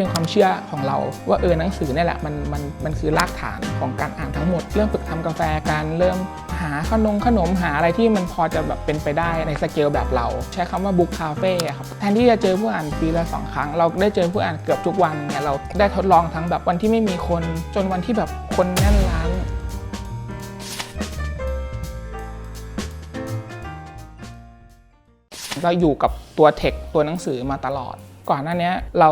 เป็นความเชื่อของเราว่าเออหนังสือเนี่ยแหละมันมันมันคือรากฐานของการอ่านทั้งหมด เริ่มฝึกทำกาแฟการเริ่มหาขนมขนมหาอะไรที่มันพอจะแบบเป็นไปได้ในสเกลแบบเรา ใช้คำว่าบุ๊กคาเฟ่ครับแทนที่จะเจอผู้อ่านปีละสองครั้ง เราได้เจอผู้อ่านเกือบทุกวันเนี่ยเราได้ทดลองทั้งแบบวันที่ไม่มีคน จนวันที่แบบคนแน่นร้านเราอยู่กับตัวเทคตัวหนังสือมาตลอด ก่อนหน้านี้เรา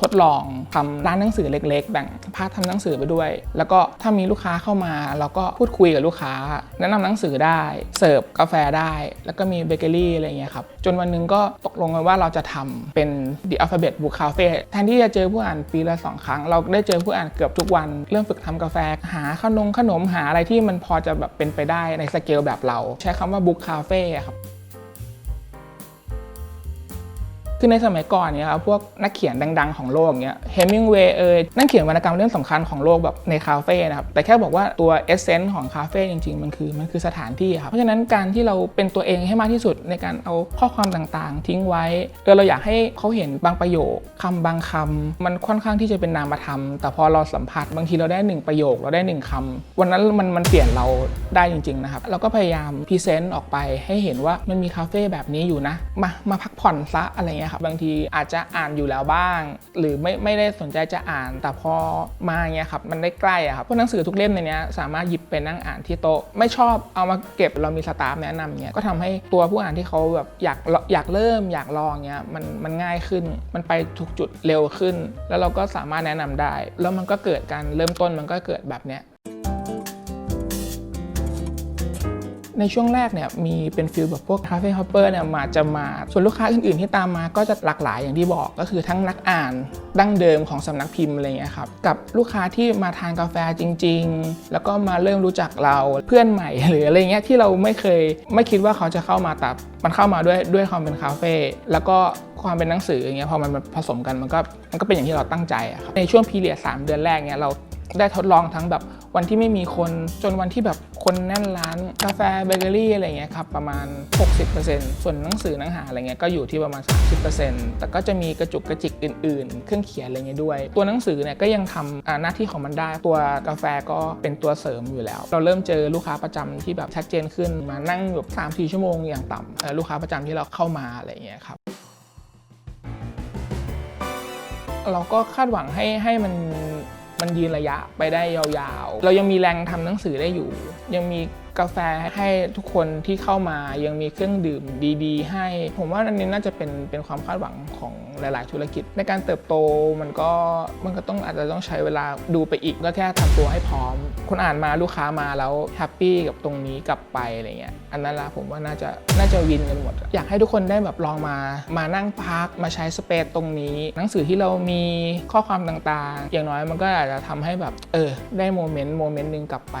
ทดลองทำร้านหนังสือเล็ก ๆ แบ่งพาร์ททำหนังสือไปด้วย แล้วก็ถ้ามีลูกค้าเข้ามาเราก็พูดคุยกับลูกค้า แนะนำหนังสือได้เสิร์ฟกาแฟได้ แล้วก็มีเบเกอรี่อะไรอย่างเงี้ยครับจนวันนึงก็ตกลงกันว่าเราจะทำเป็น The Alphabet Book Cafe แทนที่จะเจอผู้อ่านปีละสองครั้ง เราได้เจอผู้อ่านเกือบทุกวัน เริ่มฝึกทำกาแฟหาขนมขนมหาอะไรที่มันพอจะแบบเป็นไปได้ในสเกลแบบเรา ใช้คำว่า Book Cafe ครับ คือในสมัยก่อนเนี่ยครับพวกนักเขียนดัง ๆ ของโลกเนี่ยเฮมิงเวย์เอยนักเขียนวรรณกรรมเรื่องสำคัญของโลกแบบในคาเฟ่นะครับแต่แค่บอกว่าตัวเอเซนต์ของคาเฟ่จริงๆ มันคือมันคือสถานที่ครับเพราะฉะนั้นการที่เราเป็นตัวเองให้มากที่สุดในการเอาข้อความต่างๆ ทิ้งไว้เออเราอยากให้เขาเห็นบางประโยคคำบางคำมันค่อนข้างที่จะเป็นนามธรรม แต่พอเราสัมผัสบางทีเราได้หนึ่งประโยคเราได้หนึ่งคำวันนั้นมันมันเปลี่ยนเราได้จริงๆนะครับเราก็พยายามพรีเซนต์ออกไปให้เห็นว่ามันมีคาเฟ่แบบนี้อยู่นะมามาพักผ่อนซะอะไรเงี้ยครับบางทีอาจจะอ่านอยู่แล้วบ้าง หรือไม่ไม่ได้สนใจจะอ่าน แต่พอมาเงี้ยครับมันได้ใกล้อะครับพวกหนังสือทุกเล่มในนี้สามารถหยิบไปนั่งอ่านที่โต๊ะไม่ชอบเอามาเก็บเรามีสตาฟแนะนำเงี้ยก็ทำให้ตัวผู้อ่านที่เขาแบบอยากอยากเริ่มอยากลองเงี้ยมันมันง่ายขึ้น มันไปทุกจุดเร็วขึ้น แล้วเราก็สามารถแนะนำได้ แล้วมันก็เกิดการเริ่มต้นมันก็เกิดแบบเนี้ย ในช่วงแรกเนี่ยมีเป็นฟิลแบบพวกคาเฟ่ฮอปเปอร์เนี่ยมาจะมา ส่วนลูกค้าอื่นๆ ที่ตามมาก็จะหลากหลายอย่างที่บอกก็คือทั้งนักอ่านดั้งเดิมของสำนักพิมพ์อะไรเงี้ยครับกับลูกค้าที่มาทานกาแฟจริง ๆ แล้วก็มาเริ่มรู้จักเราเพื่อนใหม่หรืออะไรเงี้ยที่เราไม่เคยไม่คิดว่าเขาจะเข้ามาแต่มันเข้ามาด้วยด้วยความเป็นคาเฟ่แล้วก็ความเป็นหนังสืออย่างเงี้ยพอมันผสมกันมันก็มันก็เป็นอย่างที่เราตั้งใจครับในช่วงพีเรียด3เดือนแรกเนี่ยเราได้ทดลองทั้งแบบ วันที่ไม่มีคนจนวันที่แบบคนแน่นร้านกาแฟเบเกอรี่อะไรเงี้ยครับประมาณ 60%ส่วนหนังสือหนังหาอะไรเงี้ยก็อยู่ที่ประมาณ 30%แต่ก็จะมีกระจุกกระจิกอื่น ๆ เครื่องเขียนอะไรเงี้ยด้วย ตัวหนังสือเนี่ยก็ยังทำหน้าที่ของมันได้ ตัวกาแฟก็เป็นตัวเสริมอยู่แล้ว เราเริ่มเจอลูกค้าประจำที่แบบชัดเจนขึ้นมานั่งแบบ3-4ชั่วโมงอย่างต่ำลูกค้าประจำที่เราเข้ามาอะไรเงี้ยครับเราก็คาดหวังให้ให้มัน มันยืนระยะไปได้ยาวๆ เรายังมีแรงทำหนังสือได้อยู่ ยังมี กาแฟให้ทุกคนที่เข้ามายังมีเครื่องดื่มดีๆ ให้ ผมว่าอันนี้น่าจะเป็นเป็นความคาดหวังของหลาย ๆ ธุรกิจ ในการเติบโตมันก็มันก็ต้องอาจจะต้องใช้เวลาดูไปอีกก็แค่ทำตัวให้พร้อม คนอ่านมาลูกค้ามาแล้วแฮปปี้กับตรงนี้กลับไปอะไรเงี้ยอันนั้นละผมว่าน่าจะน่าจะวินกันหมด อยากให้ทุกคนได้แบบลองมามานั่งพักมาใช้สเปซตรงนี้ หนังสือที่เรามีข้อความต่างๆ อย่างน้อยมันก็อาจจะทำให้แบบเออได้โมเมนต์โมเมนต์หนึ่งกลับไป